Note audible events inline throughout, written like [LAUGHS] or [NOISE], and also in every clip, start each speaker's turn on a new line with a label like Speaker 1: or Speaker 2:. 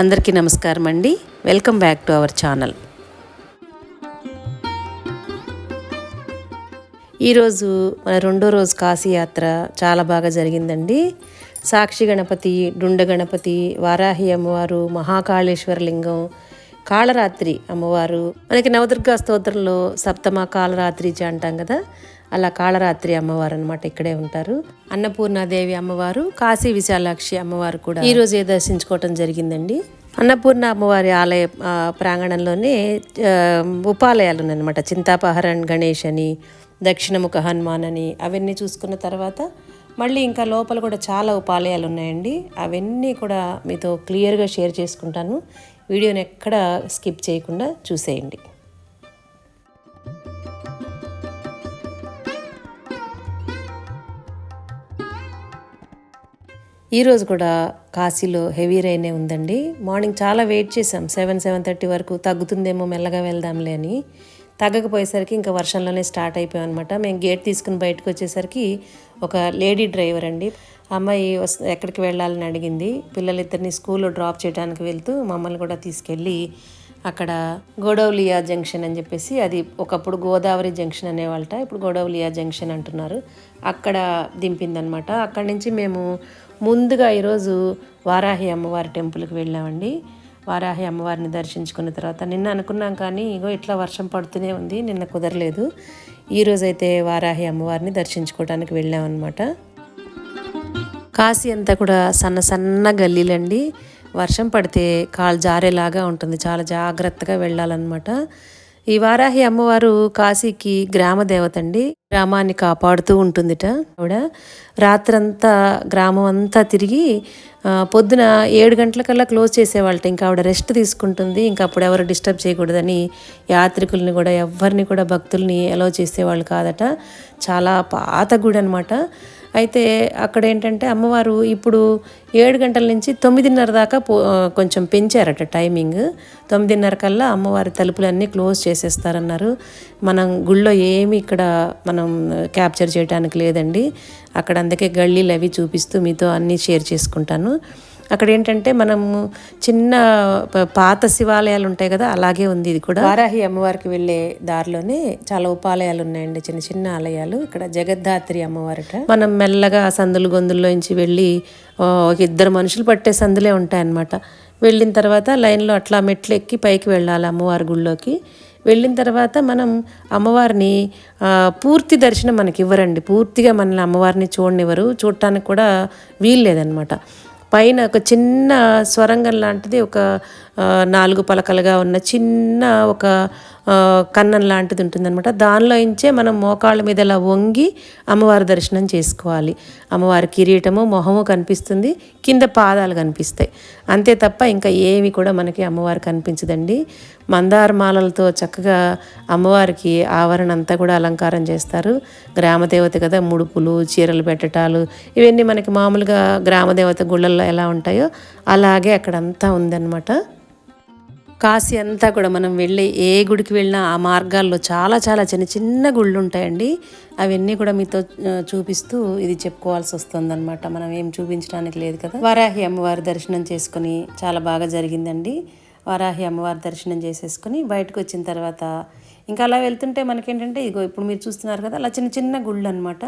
Speaker 1: అందరికీ నమస్కారం అండి. Welcome back to our channel ఈరోజు మన రెండో రోజు కాశీయాత్ర చాలా బాగా జరిగిందండి. సాక్షి గణపతి డుండ గణపతి వారాహి అమ్మవారు మహాకాళేశ్వర లింగం కాళరాత్రి అమ్మవారు. మనకి నవదుర్గా స్తోత్రంలో సప్తమ కాళరాత్రి అంటాం కదా? అలా కాళరాత్రి అమ్మవారు అనమాట ఇక్కడే ఉంటారు. అన్నపూర్ణాదేవి అమ్మవారు కాశీ విశాలాక్షి అమ్మవారు కూడా ఈ రోజే దర్శించుకోవటం జరిగిందండి. అన్నపూర్ణ అమ్మవారి ఆలయ ప్రాంగణంలోనే ఉపాలయాలు ఉన్నాయన్నమాట చింతాపహరణ్ గణేష్ అని దక్షిణముఖ హనుమాన్ అని అవన్నీ చూసుకున్న తర్వాత మళ్ళీ ఇంకా లోపల కూడా చాలా ఉపాలయాలు ఉన్నాయండి అవన్నీ కూడా మీతో క్లియర్గా షేర్ చేసుకుంటాను. వీడియోని ఎక్కడ స్కిప్ చేయకుండా చూసేయండి. ఈరోజు కూడా కాశీలో హెవీ రైనే ఉందండి. మార్నింగ్ చాలా వెయిట్ చేసాం సెవెన్ సెవెన్ థర్టీ వరకు తగ్గుతుందేమో మెల్లగా వెళ్దాంలే అని. తగ్గకపోయేసరికి ఇంకా వర్షంలోనే స్టార్ట్ అయిపోయాం అనమాట మేము గేట్ తీసుకుని బయటకు వచ్చేసరికి ఒక లేడీ డ్రైవర్ అండి. అమ్మాయి వస్ ఎక్కడికి వెళ్ళాలని అడిగింది. పిల్లలిద్దరిని స్కూల్లో డ్రాప్ చేయడానికి వెళ్తూ మమ్మల్ని కూడా తీసుకెళ్ళి అక్కడ గోడౌలియా జంక్షన్ అని చెప్పేసి అది ఒకప్పుడు గోదావరి జంక్షన్ అనేవాళ్ళట ఇప్పుడు గోడౌలియా జంక్షన్ అంటున్నారు. అక్కడ దింపిందనమాట. అక్కడి నుంచి మేము ముందుగా ఈరోజు వారాహి అమ్మవారి టెంపుల్కి వెళ్ళామండి. వారాహి అమ్మవారిని దర్శించుకున్న తర్వాత నిన్న అనుకున్నాం కానీ ఇగో ఇట్లా వర్షం పడుతూనే ఉంది నిన్న కుదరలేదు. ఈరోజైతే వారాహి అమ్మవారిని దర్శించుకోవడానికి వెళ్ళామన్నమాట. కాశీ అంతా కూడా సన్న సన్న గల్లీలండి. వర్షం పడితే కాలు జారేలాగా ఉంటుంది. చాలా జాగ్రత్తగా వెళ్ళాలన్నమాట. ఈ వారాహి అమ్మవారు కాశీకి గ్రామ దేవత అండి. గ్రామాన్ని కాపాడుతూ ఉంటుందిట ఆవిడ. రాత్రంతా గ్రామం అంతా తిరిగి పొద్దున ఏడు గంటలకల్లా క్లోజ్ చేసేవాళ్ళట. ఇంకా ఆవిడ రెస్ట్ తీసుకుంటుంది. ఇంకా అప్పుడు ఎవరు డిస్టర్బ్ చేయకూడదని యాత్రికుల్ని కూడా ఎవరిని కూడా భక్తుల్ని అలో చేసేవాళ్ళు కాదట. చాలా పాత గుడి అనమాట అయితే అక్కడ ఏంటంటే అమ్మవారు ఇప్పుడు ఏడు గంటల నుంచి తొమ్మిదిన్నర దాకా పో కొంచెం పెంచారట టైమింగ్. తొమ్మిదిన్నర కల్లా అమ్మవారి తలుపులన్నీ క్లోజ్ చేసేస్తారన్నారు. మనం గుళ్ళో ఏమి ఇక్కడ మనం క్యాప్చర్ చేయడానికి లేదండి. అక్కడ అందుకే గళ్ళీలు అవి చూపిస్తూ మీతో అన్నీ షేర్ చేసుకుంటాను. అక్కడ ఏంటంటే మనము చిన్న పాత శివాలయాలు ఉంటాయి కదా అలాగే ఉంది ఇది కూడా. వారాహి అమ్మవారికి వెళ్ళే దారిలోనే చాలా ఉపాలయాలు ఉన్నాయండి చిన్న చిన్న ఆలయాలు. ఇక్కడ జగద్ధాత్రి అమ్మవారట. మనం మెల్లగా సందులు గొంతుల్లోంచి వెళ్ళి ఒక ఇద్దరు మనుషులు పట్టే సందులే ఉంటాయన్నమాట. వెళ్ళిన తర్వాత లైన్లో అట్లా మెట్లు ఎక్కి పైకి వెళ్ళాలి అమ్మవారి గుళ్ళోకి. వెళ్ళిన తర్వాత మనం అమ్మవారిని పూర్తి దర్శనం మనకి ఇవ్వరండి పూర్తిగా మనల్ని అమ్మవారిని చూడనివ్వరు. చూడటానికి కూడా వీల్లేదనమాట పైన ఒక చిన్న స్వరంగం లాంటిది ఒక నాలుగు పలకలుగా ఉన్న చిన్న ఒక కన్నం లాంటిది ఉంటుందన్నమాట. దానిలో ఇంచే మనం మోకాళ్ళ మీద ఇలా వంగి అమ్మవారి దర్శనం చేసుకోవాలి. అమ్మవారి కిరీటము మొహము కనిపిస్తుంది కింద పాదాలు కనిపిస్తాయి. అంతే తప్ప ఇంకా ఏమి కూడా మనకి అమ్మవారు కనిపించదండి. మందార మాలలతో చక్కగా అమ్మవారికి ఆవరణ అంతా కూడా అలంకారం చేస్తారు. గ్రామదేవత కదా ముడుపులు చీరలు పెట్టటాలు ఇవన్నీ మనకి మామూలుగా గ్రామదేవత గుళ్ళల్లో ఎలా ఉంటాయో అలాగే అక్కడంతా ఉందన్నమాట. కాశీ అంతా కూడా మనం వెళ్ళే ఏ గుడికి వెళ్ళినా ఆ మార్గాల్లో చాలా చాలా చిన్న చిన్న గుళ్ళు ఉంటాయండి అవన్నీ కూడా మీతో చూపిస్తూ ఇది చెప్పుకోవాల్సి వస్తుందన్నమాట. మనం ఏం చూపించడానికి లేదు కదా. వారాహి అమ్మవారి దర్శనం చేసుకుని చాలా బాగా జరిగిందండి. వారాహి అమ్మవారి దర్శనం చేసేసుకుని బయటకు వచ్చిన తర్వాత ఇంకా అలా వెళ్తుంటే మనకేంటంటే ఇగో ఇప్పుడు మీరు చూస్తున్నారు కదా అలా చిన్న చిన్న గుళ్ళు అనమాట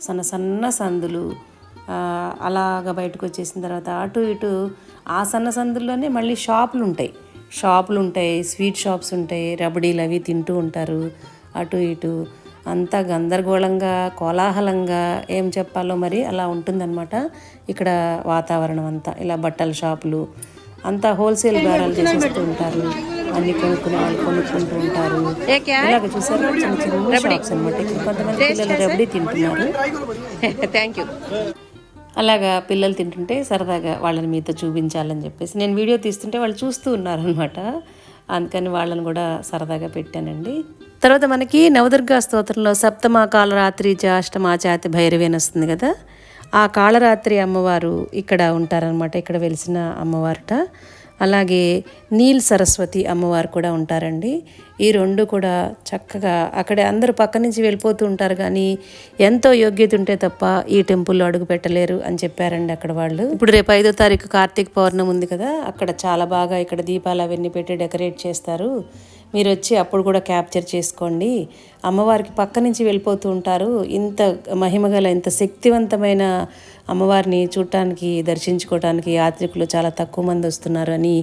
Speaker 1: సన్న సన్న సందులు అలాగ బయటకు వచ్చేసిన తర్వాత అటు ఇటు ఆ సన్న సందుల్లోనే మళ్ళీ షాపులు ఉంటాయి షాపులు ఉంటాయి స్వీట్ షాప్స్ ఉంటాయి రబడీలు అవి తింటూ ఉంటారు. అటు ఇటు. అంతా గందరగోళంగా కోలాహలంగా ఏం చెప్పాలో మరి అలా ఉంటుందన్నమాట. ఇక్కడ వాతావరణం అంతా ఇలా బట్టల షాపులు. అంతా హోల్సేల్ బేరాలు చేసేస్తూ ఉంటారు. అన్ని కొనుక్కునే వాళ్ళు కొనుక్కుంటూ ఉంటారు. ఇలాగ చూసారు? చిన్న చిన్న షాప్స్ అనమాట ఇక్కడ కొంతమంది పిల్లలు రబడీ తింటున్నారు. [LAUGHS]
Speaker 2: థ్యాంక్ యూ
Speaker 1: అలాగా పిల్లలు తింటుంటే సరదాగా వాళ్ళని మీతో చూపించాలని చెప్పేసి నేను వీడియో తీస్తుంటే వాళ్ళు చూస్తూ ఉన్నారనమాట అందుకని వాళ్ళని కూడా సరదాగా పెట్టానండి. తర్వాత మనకి నవదుర్గా స్తోత్రంలో సప్తమ కాలరాత్రి చ అష్టమాచాతి భైరవి అని వస్తుంది కదా. ఆ కాళరాత్రి అమ్మవారు ఇక్కడ ఉంటారనమాట ఇక్కడ వెలిసిన అమ్మవారట. అలాగే నీల్ సరస్వతి అమ్మవారు కూడా ఉంటారండి. ఈ రెండు కూడా చక్కగా అక్కడే అందరూ పక్క నుంచి వెళ్ళిపోతూ ఉంటారు కానీ ఎంతో యోగ్యత ఉంటే తప్ప ఈ టెంపుల్లో అడుగు పెట్టలేరు అని చెప్పారండి అక్కడ వాళ్ళు. ఇప్పుడు రేపు ఐదో తారీఖు కార్తీక పౌర్ణమి ఉంది కదా అక్కడ చాలా బాగా ఇక్కడ దీపాలు అవన్నీ పెట్టి డెకరేట్ చేస్తారు. మీరు వచ్చి అప్పుడు కూడా క్యాప్చర్ చేసుకోండి. అమ్మవారికి పక్క నుంచి వెళ్ళిపోతూ ఉంటారు. ఇంత మహిమగల ఇంత శక్తివంతమైన అమ్మవారిని చూడటానికి దర్శించుకోవడానికి యాత్రికులు చాలా తక్కువ మంది వస్తున్నారు అని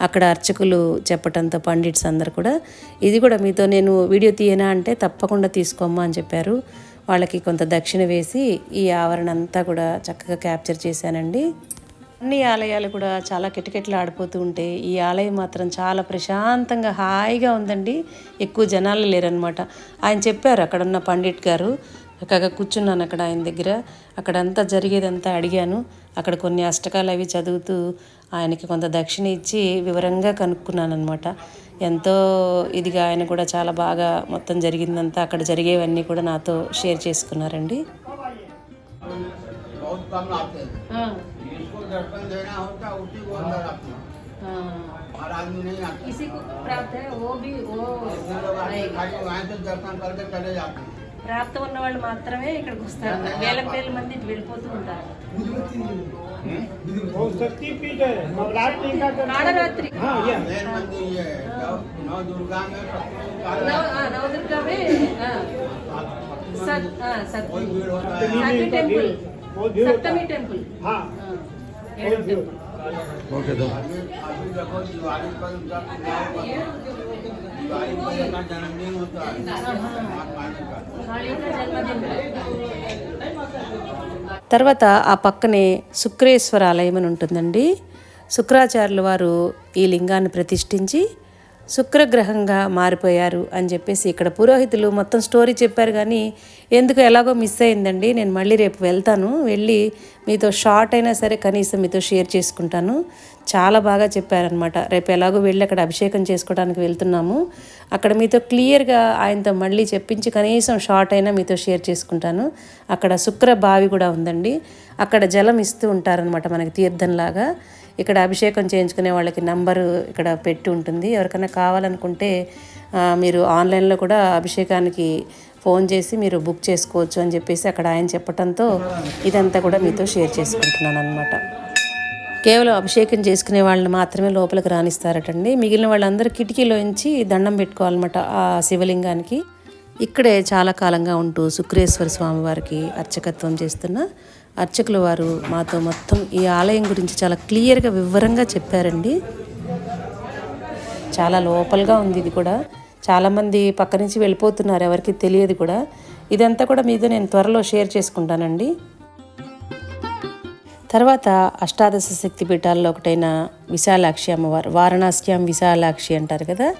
Speaker 1: అక్కడ అర్చకులు చెప్పటంతో పండిట్స్ అందరు కూడా ఇది కూడా మీతో నేను వీడియో తీయనా అంటే తప్పకుండా తీసుకోమ్మా అని చెప్పారు. వాళ్ళకి కొంత దక్షిణ వేసి ఈ ఆవరణ అంతా కూడా చక్కగా క్యాప్చర్ చేశానండి. అన్ని ఆలయాలు కూడా చాలా కిటకిటలు ఆడిపోతూ ఉంటే ఈ ఆలయం మాత్రం చాలా ప్రశాంతంగా హాయిగా ఉందండి. ఎక్కువ జనాలు లేరనమాట ఆయన చెప్పారు అక్కడ ఉన్న పండిట్ గారు చక్కగా కూర్చున్నాను అక్కడ ఆయన దగ్గర అక్కడంతా జరిగేదంతా అడిగాను అక్కడ కొన్ని అష్టకాలు అవి చదువుతూ ఆయనకి కొంత దక్షిణ ఇచ్చి వివరంగా కనుక్కున్నాను అనమాట ఎంతో ఇదిగా ఆయన కూడా చాలా బాగా మొత్తం జరిగిందంతా అక్కడ జరిగేవన్నీ కూడా నాతో షేర్ చేసుకున్నారండి
Speaker 2: बहुत कम आते हैं जिसको दर्शन देना होता है उसी को अंदर आते हैं हर आदमी नहीं आता
Speaker 1: किसी को प्राप्त है वो भी वो
Speaker 2: जितने लोग आते हैं खाली वहाँ से दर्शन करके चले जाते हैं
Speaker 1: ప్రాప్త ఉన్న వాళ్ళు మాత్రమే ఇక్కడికి వస్తారు వేలకు వేల మంది ఇటు వెళ్ళిపోతూ ఉంటారు
Speaker 3: बहुत शक्ति पीठ है नवरात्रि का जो
Speaker 1: కాళరాత్రి
Speaker 3: हाँ ये
Speaker 2: मेन मंदिर ये है नव नव दुर्गा में सप्तमी काल
Speaker 1: नव- हाँ, नवदुर्गा में हाँ, सत- हाँ, सत-
Speaker 2: कोई भीड़ होता है
Speaker 3: सप्तमी
Speaker 1: सातवीं
Speaker 3: में तो
Speaker 1: टेम्पल
Speaker 3: भीड़ बहुत भीड़ होता
Speaker 1: सप्तमी
Speaker 3: है
Speaker 1: टेम्पल తర్వాత ఆ పక్కనే శుక్రేశ్వర ఆలయం అని ఉంటుందండి. శుక్రాచార్యుల వారు ఈ లింగాన్ని ప్రతిష్ఠించి శుక్రగ్రహంగా మారిపోయారు అని చెప్పేసి ఇక్కడ పురోహితులు మొత్తం స్టోరీ చెప్పారు కానీ ఎందుకు ఎలాగో మిస్ అయిందండి. నేను మళ్ళీ రేపు వెళ్తాను. వెళ్ళి మీతో షార్ట్ అయినా సరే కనీసం మీతో షేర్ చేసుకుంటాను. చాలా బాగా చెప్పారనమాట రేపు ఎలాగో వెళ్ళి అక్కడ అభిషేకం చేసుకోవడానికి వెళ్తున్నాము. అక్కడ మీతో క్లియర్గా ఆయనతో మళ్ళీ చెప్పించి కనీసం షార్ట్ అయినా మీతో షేర్ చేసుకుంటాను. అక్కడ శుక్ర బావి కూడా ఉందండి. అక్కడ జలం ఇస్తూ ఉంటారనమాట మనకి తీర్థంలాగా. ఇక్కడ అభిషేకం చేయించుకునే వాళ్ళకి నంబరు ఇక్కడ పెట్టి ఉంటుంది. ఎవరికైనా కావాలనుకుంటే మీరు ఆన్లైన్లో కూడా అభిషేకానికి ఫోన్ చేసి మీరు బుక్ చేసుకోవచ్చు అని చెప్పేసి అక్కడ ఆయన చెప్పడంతో ఇదంతా కూడా మీతో షేర్ చేసుకుంటున్నాను అనమాట కేవలం అభిషేకం చేసుకునే వాళ్ళని మాత్రమే లోపలికి రాణిస్తారటండి మిగిలిన వాళ్ళందరూ కిటికీలోంచి దండం పెట్టుకోవాలన్నమాట ఆ శివలింగానికి. ఇక్కడే చాలా కాలంగా ఉంటూ శుక్రేశ్వర స్వామి వారికి అర్చకత్వం చేస్తున్న అర్చకుల వారు మాతో మొత్తం ఈ ఆలయం గురించి చాలా క్లియర్గా వివరంగా చెప్పారండి. చాలా లోపలగా ఉంది ఇది కూడా. చాలామంది పక్క నుంచి వెళ్ళిపోతున్నారు ఎవరికి తెలియదు కూడా. ఇదంతా కూడా మీతో నేను త్వరలో షేర్ చేసుకుంటానండి. తర్వాత అష్టాదశ శక్తి పీఠాల్లో ఒకటైన విశాలాక్షి అమ్మవారు వారణాస్యాం విశాలాక్షి అంటారు కదా.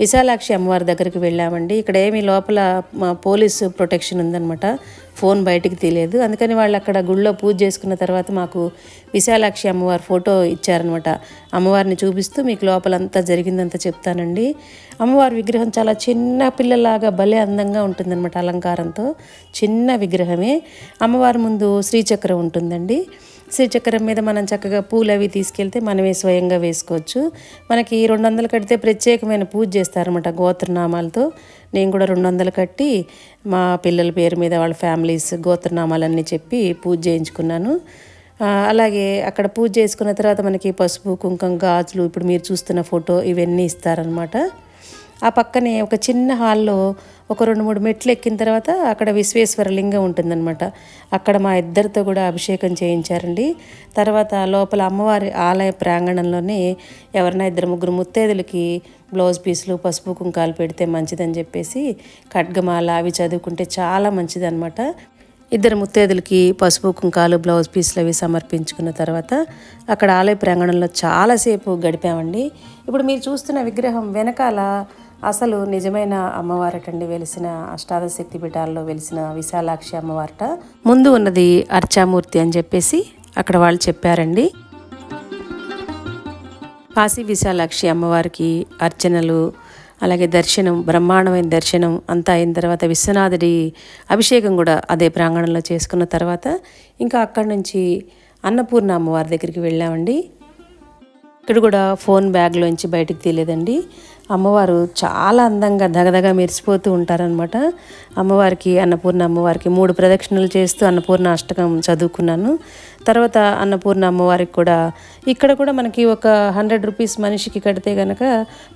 Speaker 1: విశాలాక్షి అమ్మవారి దగ్గరికి వెళ్ళామండి. ఇక్కడ ఏమి లోపల మా పోలీసు ప్రొటెక్షన్ ఉందన్నమాట. ఫోన్ బయటికి తీయలేదు. అందుకని వాళ్ళు అక్కడ గుళ్ళో పూజ చేసుకున్న తర్వాత మాకు విశాలాక్షి అమ్మవారి ఫోటో ఇచ్చారనమాట అమ్మవారిని చూపిస్తూ మీకు లోపలంతా జరిగిందంతా చెప్తానండి. అమ్మవారి విగ్రహం చాలా చిన్న పిల్లలాగా భలే అందంగా ఉంటుందన్నమాట అలంకారంతో. చిన్న విగ్రహమే. అమ్మవారి ముందు శ్రీచక్రం ఉంటుందండి. శ్రీచక్రం మీద మనం చక్కగా పూలు అవి తీసుకెళ్తే మనమే స్వయంగా వేసుకోవచ్చు. మనకి రెండు వందలు కడితే ప్రత్యేకమైన పూజ చేస్తారన్నమాట గోత్రనామాలతో. నేను కూడా రెండు వందలు కట్టి మా పిల్లల పేరు మీద వాళ్ళ ఫ్యామిలీస్ గోత్రనామాలన్నీ చెప్పి పూజ చేయించుకున్నాను. అలాగే అక్కడ పూజ చేసుకున్న తర్వాత మనకి పసుపు కుంకుమ గాజులు ఇప్పుడు మీరు చూస్తున్న ఫోటో ఇవన్నీ ఇస్తారనమాట ఆ పక్కనే ఒక చిన్న హాల్లో ఒక రెండు మూడు మెట్లు ఎక్కిన తర్వాత అక్కడ విశ్వేశ్వర లింగం ఉంటుందన్నమాట. అక్కడ మా ఇద్దరితో కూడా అభిషేకం చేయించారండి. తర్వాత లోపల అమ్మవారి ఆలయ ప్రాంగణంలోనే ఎవరైనా ఇద్దరు ముగ్గురు ముత్తేదులకి బ్లౌజ్ పీసులు పసుపు కుంకాలు పెడితే మంచిదని చెప్పేసి ఖడ్గమాల అవి చదువుకుంటే చాలా మంచిదన్నమాట. ఇద్దరు ముత్తేదులకి పసుపు కుంకాలు బ్లౌజ్ పీస్లు అవి సమర్పించుకున్న తర్వాత అక్కడ ఆలయ ప్రాంగణంలో చాలాసేపు గడిపామండి. ఇప్పుడు మీరు చూస్తున్న విగ్రహం వెనకాల అసలు నిజమైన అమ్మవారటండి వెలిసిన అష్టాదశ శక్తి పీఠాల్లో వెలిసిన విశాలాక్షి అమ్మవారట. ముందు ఉన్నది అర్చామూర్తి అని చెప్పేసి అక్కడ వాళ్ళు చెప్పారండి. కాశీ విశాలాక్షి అమ్మవారికి అర్చనలు అలాగే దర్శనం బ్రహ్మాండమైన దర్శనం అంతా అయిన తర్వాత విశ్వనాథుడి అభిషేకం కూడా అదే ప్రాంగణంలో చేసుకున్న తర్వాత ఇంకా అక్కడి నుంచి అన్నపూర్ణ అమ్మవారి దగ్గరికి వెళ్ళామండి. ఇక్కడ కూడా ఫోన్ బ్యాగ్లోంచి బయటికి తీయలేదండి. అమ్మవారు చాలా అందంగా దగదగ మెరిసిపోతూ ఉంటారనమాట అమ్మవారికి అన్నపూర్ణ అమ్మవారికి మూడు ప్రదక్షిణలు చేస్తూ అన్నపూర్ణ అష్టకం చదువుకున్నాను. తర్వాత అన్నపూర్ణ అమ్మవారికి కూడా ఇక్కడ కూడా మనకి ఒక హండ్రెడ్ రూపీస్ మనిషికి కడితే కనుక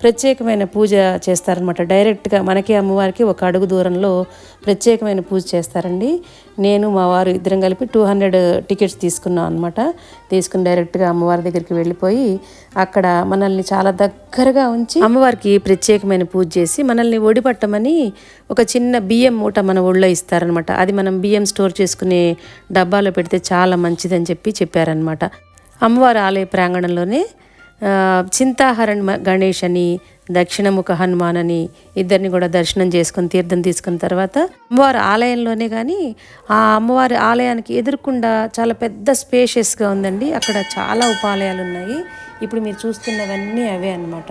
Speaker 1: ప్రత్యేకమైన పూజ చేస్తారనమాట డైరెక్ట్గా మనకి అమ్మవారికి ఒక అడుగు దూరంలో ప్రత్యేకమైన పూజ చేస్తారండి. నేను మా వారు ఇద్దరం కలిపి టూ హండ్రెడ్ టికెట్స్ తీసుకున్నాం అనమాట తీసుకుని డైరెక్ట్గా అమ్మవారి దగ్గరికి వెళ్ళిపోయి అక్కడ మనల్ని చాలా దగ్గరగా ఉంచి అమ్మవారికి ప్రత్యేకమైన పూజ చేసి మనల్ని ఒడిపట్టమని ఒక చిన్న బియ్యం మూట మన ఒళ్ళో ఇస్తారనమాట అది మనం బియ్యం స్టోర్ చేసుకునే డబ్బాలో పెడితే చాలా అని చెప్పి చెప్పారనమాట అమ్మవారి ఆలయ ప్రాంగణంలోనే చింతాహరణ్ మ- గణేష్ అని దక్షిణముఖ హనుమాన్ అని ఇద్దరిని కూడా దర్శనం చేసుకుని తీర్థం తీసుకున్న తర్వాత అమ్మవారి ఆలయంలోనే కానీ ఆ అమ్మవారి ఆలయానికి ఎదురుకుండా చాలా పెద్ద స్పేషియస్గా ఉందండి. అక్కడ చాలా ఉపాలయాలు ఉన్నాయి ఇప్పుడు మీరు చూస్తున్నవన్నీ అవే అన్నమాట.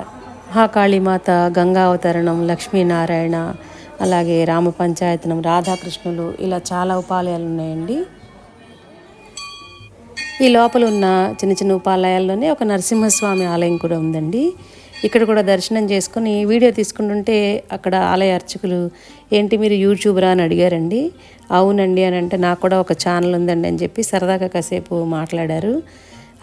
Speaker 1: మహాకాళీమాత గంగా అవతరణం లక్ష్మీనారాయణ అలాగే రామ పంచాయతనం రాధాకృష్ణులు ఇలా చాలా ఉపాలయాలు ఉన్నాయండి ఈ లోపల ఉన్న చిన్న చిన్న ఉపాలయాల్లోనే ఒక నరసింహస్వామి ఆలయం కూడా ఉందండి. ఇక్కడ కూడా దర్శనం చేసుకుని వీడియో తీసుకుంటుంటే అక్కడ ఆలయ అర్చకులు ఏంటి మీరు యూట్యూబరా? అని అడిగారండి. అవునండి అని అంటే నాకు కూడా ఒక ఛానల్ ఉందండి అని చెప్పి సరదాగా కాసేపు మాట్లాడారు.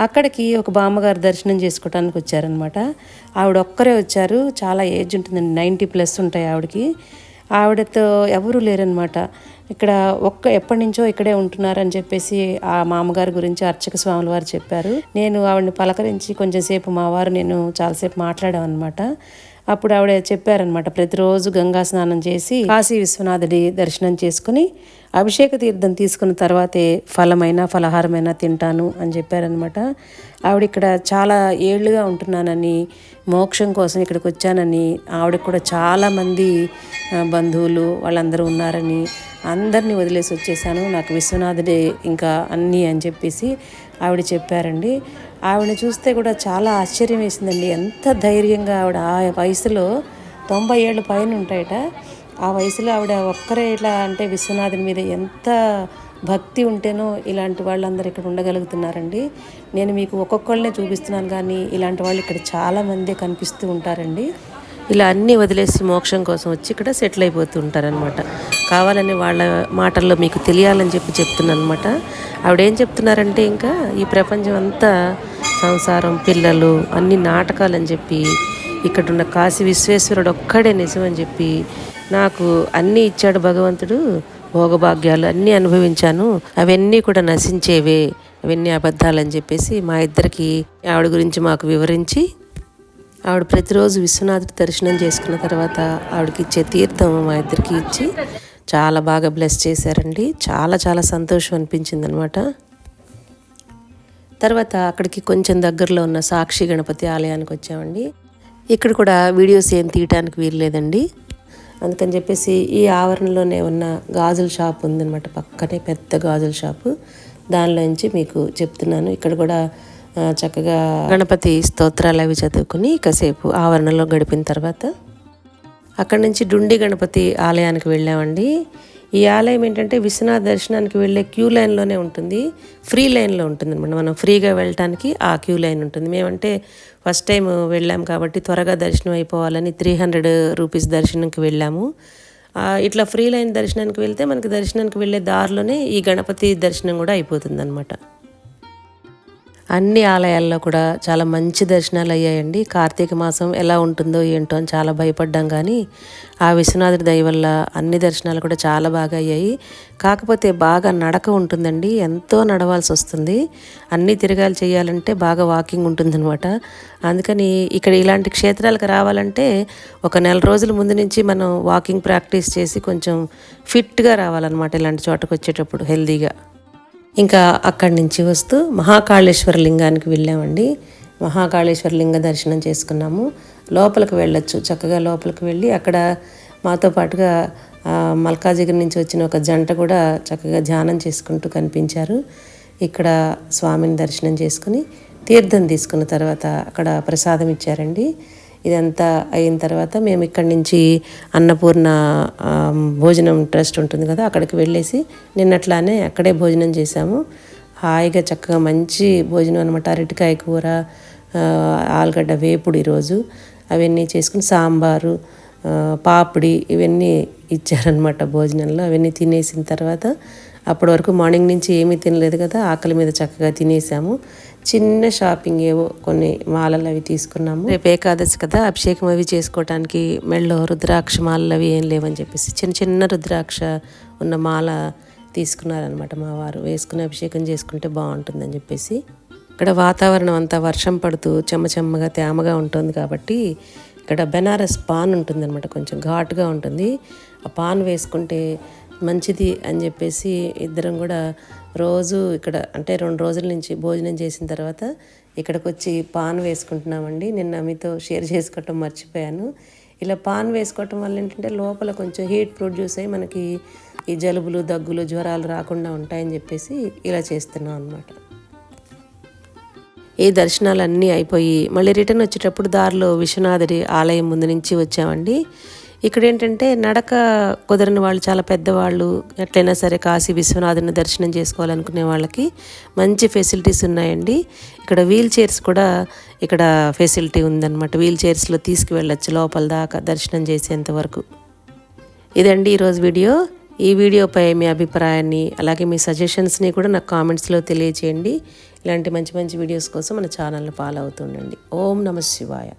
Speaker 1: అక్కడికి ఒక బామ్మగారు దర్శనం చేసుకోవడానికి వచ్చారనమాట ఆవిడ ఒక్కరే వచ్చారు. చాలా ఏజ్ ఉంటుందండి. నైంటీ ప్లస్ ఉంటాయి ఆవిడకి. ఆవిడతో ఎవరూ లేరనమాట ఇక్కడ ఒక్క ఎప్పటి నుంచో ఇక్కడే ఉంటున్నారని చెప్పేసి ఆ మామగారి గురించి అర్చక స్వాముల వారు చెప్పారు. నేను ఆవిడని పలకరించి కొంచెంసేపు మా వారు నేను చాలాసేపు మాట్లాడామన్నమాట. అప్పుడు ఆవిడ చెప్పారనమాట ప్రతిరోజు గంగా స్నానం చేసి కాశీ విశ్వనాథుడి దర్శనం చేసుకుని అభిషేక తీర్థం తీసుకున్న తర్వాతే ఫలమైన ఫలహారమైన తింటాను అని చెప్పారనమాట ఆవిడ ఇక్కడ చాలా ఏళ్ళుగా ఉంటున్నానని మోక్షం కోసం ఇక్కడికి వచ్చానని ఆవిడ కూడా చాలామంది బంధువులు వాళ్ళందరూ ఉన్నారని అందరినీ వదిలేసి వచ్చేసాను. నాకు విశ్వనాథుడే ఇంకా అన్నీ అని చెప్పేసి ఆవిడ చెప్పారండి. ఆవిడని చూస్తే కూడా చాలా ఆశ్చర్యం వేసిందండి. ఎంత ధైర్యంగా ఆవిడ ఆ వయసులో తొంభై ఏళ్ళ పైన ఉంటాయట. ఆ వయసులో ఆవిడ ఒక్కరే ఇట్లా అంటే విశ్వనాథుని మీద ఎంత భక్తి ఉంటేనో ఇలాంటి వాళ్ళందరూ ఇక్కడ ఉండగలుగుతున్నారండి. నేను మీకు ఒక్కొక్కళ్ళనే చూపిస్తున్నాను కానీ ఇలాంటి వాళ్ళు ఇక్కడ చాలామంది కనిపిస్తూ ఉంటారండి. ఇలా అన్నీ వదిలేసి మోక్షం కోసం వచ్చి ఇక్కడ సెటిల్ అయిపోతూ ఉంటారనమాట కావాలని వాళ్ళ మాటల్లో మీకు తెలియాలని చెప్పి చెప్తున్నాను అనమాట ఆవిడేం చెప్తున్నారంటే ఇంకా ఈ ప్రపంచం అంతా సంసారం పిల్లలు అన్ని నాటకాలు అని చెప్పి ఇక్కడున్న కాశీ విశ్వేశ్వరుడు ఒక్కడే నిజం అని చెప్పి నాకు అన్నీ ఇచ్చాడు భగవంతుడు. భోగభాగ్యాలు అన్నీ అనుభవించాను. అవన్నీ కూడా నశించేవే. అవన్నీ అబద్ధాలని చెప్పేసి మా ఇద్దరికి ఆవిడ గురించి మాకు వివరించి ఆవిడ ప్రతిరోజు విశ్వనాథుడి దర్శనం చేసుకున్న తర్వాత ఆవిడకి ఇచ్చే తీర్థం మా ఇద్దరికి ఇచ్చి చాలా బాగా బ్లెస్ చేశారండి. చాలా చాలా సంతోషం అనిపించింది అనమాట తర్వాత అక్కడికి కొంచెం దగ్గరలో ఉన్న సాక్షి గణపతి ఆలయానికి వచ్చామండి. ఇక్కడ కూడా వీడియోస్ ఏం తీయటానికి వీల్లేదండి. అందుకని చెప్పేసి ఈ ఆవరణలోనే ఉన్న గాజుల షాప్ ఉందన్నమాట. పక్కనే పెద్ద గాజుల షాపు దానిలోంచి మీకు చెప్తున్నాను. ఇక్కడ కూడా చక్కగా గణపతి స్తోత్రాలు అవి చదువుకుని కాసేపు ఆవరణలో గడిపిన తర్వాత అక్కడి నుంచి డుండి గణపతి ఆలయానికి వెళ్ళామండి. ఈ ఆలయం ఏంటంటే విశ్వనాథ్ దర్శనానికి వెళ్ళే క్యూ లైన్లోనే ఉంటుంది. ఫ్రీ లైన్లో ఉంటుంది అనమాట మనం ఫ్రీగా వెళ్ళటానికి ఆ క్యూ లైన్ ఉంటుంది. మేమంటే ఫస్ట్ టైం వెళ్ళాం కాబట్టి త్వరగా దర్శనం అయిపోవాలని త్రీ హండ్రెడ్ రూపీస్ దర్శనంకి వెళ్ళాము. ఇట్లా ఫ్రీ లైన్ దర్శనానికి వెళ్తే మనకి దర్శనానికి వెళ్ళే దారిలోనే ఈ గణపతి దర్శనం కూడా అయిపోతుంది అన్ని ఆలయాల్లో కూడా చాలా మంచి దర్శనాలు అయ్యాయండి. కార్తీక మాసం ఎలా ఉంటుందో ఏంటో అని చాలా భయపడ్డాం కానీ ఆ విశ్వనాథుడి దయ వల్ల అన్ని దర్శనాలు కూడా చాలా బాగా అయ్యాయి. కాకపోతే బాగా నడక ఉంటుందండి. ఎంతో నడవాల్సి వస్తుంది. అన్నీ తిరగాలు చేయాలంటే బాగా వాకింగ్ ఉంటుందన్నమాట. అందుకని ఇక్కడ ఇలాంటి క్షేత్రాలకు రావాలంటే ఒక నెల రోజుల ముందు నుంచి మనం వాకింగ్ ప్రాక్టీస్ చేసి కొంచెం ఫిట్గా రావాలన్నమాట ఇలాంటి చోటకు వచ్చేటప్పుడు హెల్దీగా. ఇంకా అక్కడి నుంచి వస్తూ మహాకాళేశ్వర లింగానికి వెళ్ళామండి. మహాకాళేశ్వర లింగ దర్శనం చేసుకున్నాము. లోపలికి వెళ్ళొచ్చు. చక్కగా లోపలికి వెళ్ళి అక్కడ మాతో పాటుగా ఆ, మల్కాజిగిరి నుంచి వచ్చిన ఒక జంట కూడా చక్కగా ధ్యానం చేసుకుంటూ కనిపించారు. ఇక్కడ స్వామిని దర్శనం చేసుకుని తీర్థం తీసుకున్న తర్వాత అక్కడ ప్రసాదం ఇచ్చారండి. ఇదంతా అయిన తర్వాత మేము ఇక్కడి నుంచి అన్నపూర్ణ భోజనం ట్రస్ట్ ఉంటుంది కదా అక్కడికి వెళ్ళేసి నిన్నట్లానే అక్కడే భోజనం చేశాము. హాయిగా చక్కగా మంచి భోజనం అనమాట అరటికాయ కూర ఆలుగడ్డ వేపుడు ఈరోజు. అవన్నీ చేసుకుని సాంబారు పాపిడి ఇవన్నీ ఇచ్చారనమాట భోజనంలో. అవన్నీ తినేసిన తర్వాత అప్పటి వరకు మార్నింగ్ నుంచి ఏమీ తినలేదు కదా ఆకలి మీద చక్కగా తినేసాము. చిన్న షాపింగ్ ఏవో కొన్ని మాలలు అవి తీసుకున్నాము. రేపు ఏకాదశి కదా అభిషేకం అవి చేసుకోవటానికి మెళ్ళో రుద్రాక్ష మాలలు అవి ఏం లేవని చెప్పేసి చిన్న చిన్న రుద్రాక్ష ఉన్న మాల తీసుకున్నారనమాట మా వారు. వేసుకుని అభిషేకం చేసుకుంటే బాగుంటుందని చెప్పేసి. ఇక్కడ వాతావరణం అంతా వర్షం పడుతూ చెమ్మ చెమ్మగా తేమగా ఉంటుంది కాబట్టి ఇక్కడ బెనారస్ పాన్ ఉంటుందన్నమాట కొంచెం ఘాటుగా ఉంటుంది. ఆ పాన్ వేసుకుంటే మంచిది అని చెప్పేసి ఇద్దరం కూడా రోజు ఇక్కడ అంటే రెండు రోజుల నుంచి భోజనం చేసిన తర్వాత ఇక్కడికి వచ్చి పాన్ వేసుకుంటున్నామండి. నిన్న మీతో షేర్ చేసుకోవటం మర్చిపోయాను. ఇలా పాన్ వేసుకోవటం వల్ల ఏంటంటే లోపల కొంచెం హీట్ ప్రొడ్యూస్ అయ్యి మనకి ఈ జలుబులు దగ్గులు జ్వరాలు రాకుండా ఉంటాయని చెప్పేసి ఇలా చేస్తున్నాం అనమాట ఈ దర్శనాలు అన్నీ అయిపోయి మళ్ళీ రిటర్న్ వచ్చేటప్పుడు దారిలో విశ్వనాథుడి ఆలయం ముందు నుంచి వచ్చామండి. ఇక్కడ ఏంటంటే నడక కుదరని వాళ్ళు చాలా పెద్దవాళ్ళు ఎట్లయినా సరే కాశీ విశ్వనాథుని దర్శనం చేసుకోవాలనుకునే వాళ్ళకి మంచి ఫెసిలిటీస్ ఉన్నాయండి. ఇక్కడ వీల్ చైర్స్ కూడా ఇక్కడ ఫెసిలిటీ ఉందన్నమాట. వీల్ చైర్స్లో తీసుకువెళ్ళచ్చు లోపల దాకా దర్శనం చేసేంత వరకు. ఇదండి ఈరోజు వీడియో. ఈ వీడియోపై మీ అభిప్రాయాన్ని అలాగే మీ సజెషన్స్ని కూడా నాకు కామెంట్స్లో తెలియచేయండి. ఇలాంటి మంచి మంచి వీడియోస్ కోసం మన ఛానల్ని ఫాలో అవుతుండండి. ఓం నమ శివాయ.